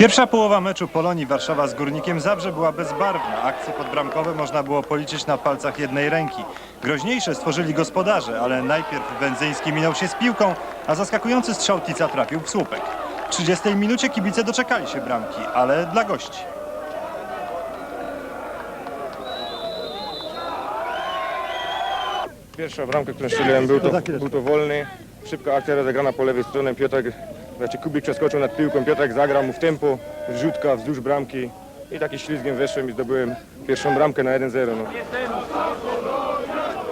Pierwsza połowa meczu Polonii Warszawa z Górnikiem Zabrze była bezbarwna. Akcje podbramkowe można było policzyć na palcach jednej ręki. Groźniejsze stworzyli gospodarze, ale najpierw Wędzyński minął się z piłką, a zaskakujący strzał Tica trafił w słupek. W 30 minucie kibice doczekali się bramki, ale dla gości. Pierwsza bramka, którą strzeliłem, był to, był to wolny. Szybka akcja rozegrana po lewej stronie. Piotrek, znaczy Kubik przeskoczył nad piłką, Piotrek zagrał mu w tempo, rzutka wzdłuż bramki i taki ślizgiem weszłem i zdobyłem pierwszą bramkę na 1-0. No.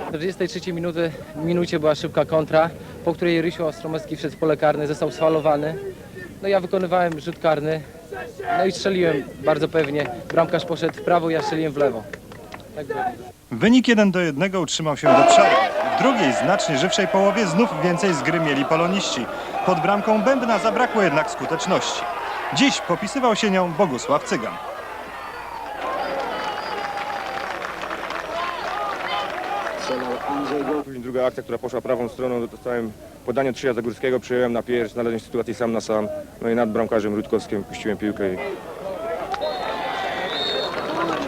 W 43 minuty, minucie była szybka kontra, po której Rysiu Ostromecki wszedł w pole karne, został sfalowany. No ja wykonywałem rzut karny, no i strzeliłem bardzo pewnie. Bramkarz poszedł w prawo, ja strzeliłem w lewo. Tak było. Wynik 1 do 1 utrzymał się do przerwy. W drugiej, znacznie żywszej połowie znów więcej z gry mieli poloniści. Pod bramką Bębna zabrakło jednak skuteczności. Dziś popisywał się nią Bogusław Cygan. Później druga akcja, która poszła prawą stroną, dostałem podanie od Trzyja Zagórskiego, przyjąłem na pierś, znalazłem się w sytuacji sam na sam. No i nad bramkarzem Rutkowskim puściłem piłkę i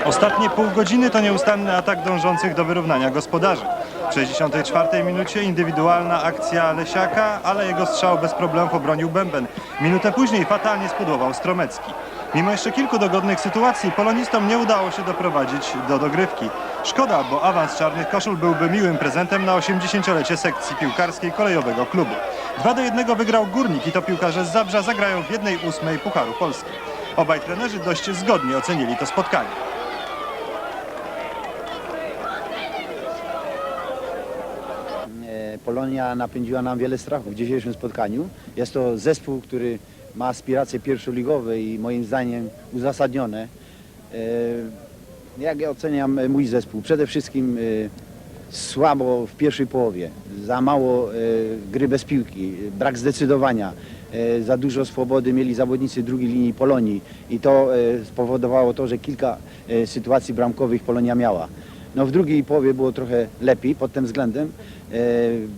Ostatnie pół godziny to nieustanny atak dążących do wyrównania gospodarzy. W 64 minucie indywidualna akcja Lesiaka, ale jego strzał bez problemów obronił Bęben. Minutę później fatalnie spudłował Stromecki. Mimo jeszcze kilku dogodnych sytuacji polonistom nie udało się doprowadzić do dogrywki. Szkoda, bo awans czarnych koszul byłby miłym prezentem na 80-lecie sekcji piłkarskiej kolejowego klubu. 2 do 1 wygrał Górnik i to piłkarze z Zabrza zagrają w 1-8 Pucharu Polski. Obaj trenerzy dość zgodnie ocenili to spotkanie. Polonia napędziła nam wiele strachów w dzisiejszym spotkaniu. Jest to zespół, który ma aspiracje pierwszoligowe i moim zdaniem uzasadnione. E, Jak ja oceniam e, mój zespół? Przede wszystkim e, słabo w pierwszej połowie, za mało gry bez piłki, brak zdecydowania, za dużo swobody mieli zawodnicy drugiej linii Polonii i to spowodowało to, że kilka sytuacji bramkowych Polonia miała. No w drugiej połowie było trochę lepiej pod tym względem. E,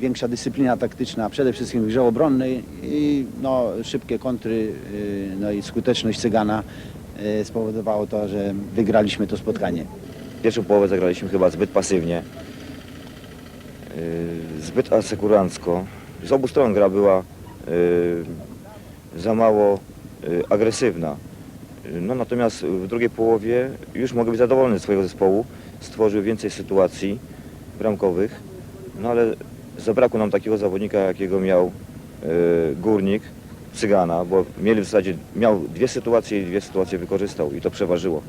większa dyscyplina taktyczna, przede wszystkim w grze obronnej i no, szybkie kontry, e, no i skuteczność Cygana e, spowodowało to, że wygraliśmy to spotkanie. Pierwszą połowę zagraliśmy chyba zbyt pasywnie, yy, zbyt asekurancko. Z obu stron gra była yy, za mało yy, agresywna. No, natomiast w drugiej połowie już mogę być zadowolony ze swojego zespołu. Stworzył więcej sytuacji bramkowych, no ale zabrakło nam takiego zawodnika, jakiego miał yy, Górnik, Cygana, bo mieli w zasadzie, miał dwie sytuacje i dwie sytuacje wykorzystał i to przeważyło.